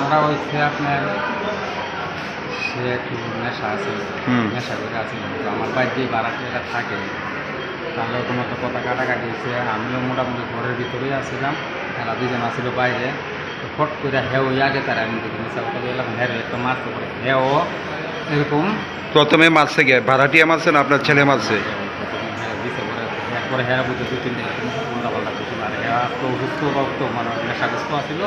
আমরা হচ্ছে আপনার সে একটু নেশা আছে নেশা করে আছে। তো আমার বাড়ি যে ভাড়াটিয়াটা থাকে। তাহলে কোনো তো কথা কাটাকাটি হয়েছে আমিও মোটামুটি ঘরের ভিতরেই আসছিলাম তারা দুজন আসছিল বাইরে। তো ফট করে হেও আগে তারা আমি দেখি নেশা কথা বললাম হ্যাঁ একটা মাছ করে হেও এরকম। প্রথমে মারছে গে। ভাড়াটিয়া মারছে না আপনার ছেলে মারছে? পারে একবারে হ্যাঁ বুঝতে দু তিনটে উল্টা পাল্টা কিছু আর হ্যাঁ তো সুস্থ রক্ত মানে নেশাগ্রস্ত আসছিল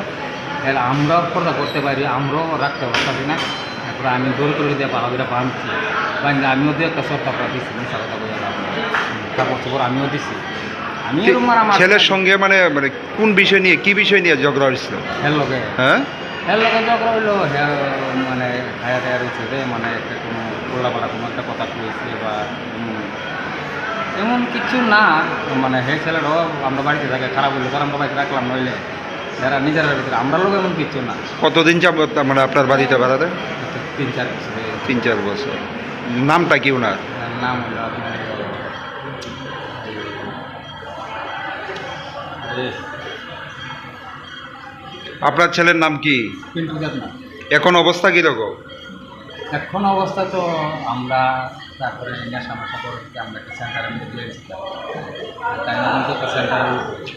এর আমরাও পর্দা করতে পারি আমরাও রাখতে পারছি না। তারপরে আমি জোর করে দিয়ে পাহাড়িরা বাঁধছি। বাঁধলে আমিও দিয়ে একটা সব কাপড় দিচ্ছি মিশা কথা বলে। কাপড় চোপড় আমিও দিচ্ছি আমি ছেলের সঙ্গে মানে মানে কোন বিষয় নিয়ে কি বিষয় নিয়ে ঝগড়া হয়েছিল? হের লগে হ্যাঁ? হের লগে ঝগড়া হইল? হ্যাঁ মানে হায়া টায়া রয়েছে রে মানে একটা কোনো পোল্লাপাড়া কোনো একটা কথা বা এমন কিছু না মানে হে ছেলেরাও আমরা বাড়িতে থাকে খারাপ হইল তার আমরা বাড়িতে রাখলাম নইলে যারা নিজের ভিতরে আমরা লোক এমন কিছু না। কতদিন যাবত মানে আপনার বাড়িতে ভাড়াতে তিন চার বছর। তিন চার বছর। নামটা কি ওনার? নাম হইল আপনার আপনার ছেলের নাম কি? এখন অবস্থা কীরকম এখন অবস্থা তো আমরা তারপরে করে আমরা একটা সেন্টারের মধ্যে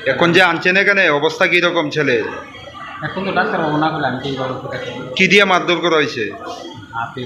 এখন যে আনছেন এখানে অবস্থা কীরকম ছেলে? এখন তো ডাক্তার না করলে আমি কি দিয়ে মারধর করা হয়েছে? হাতে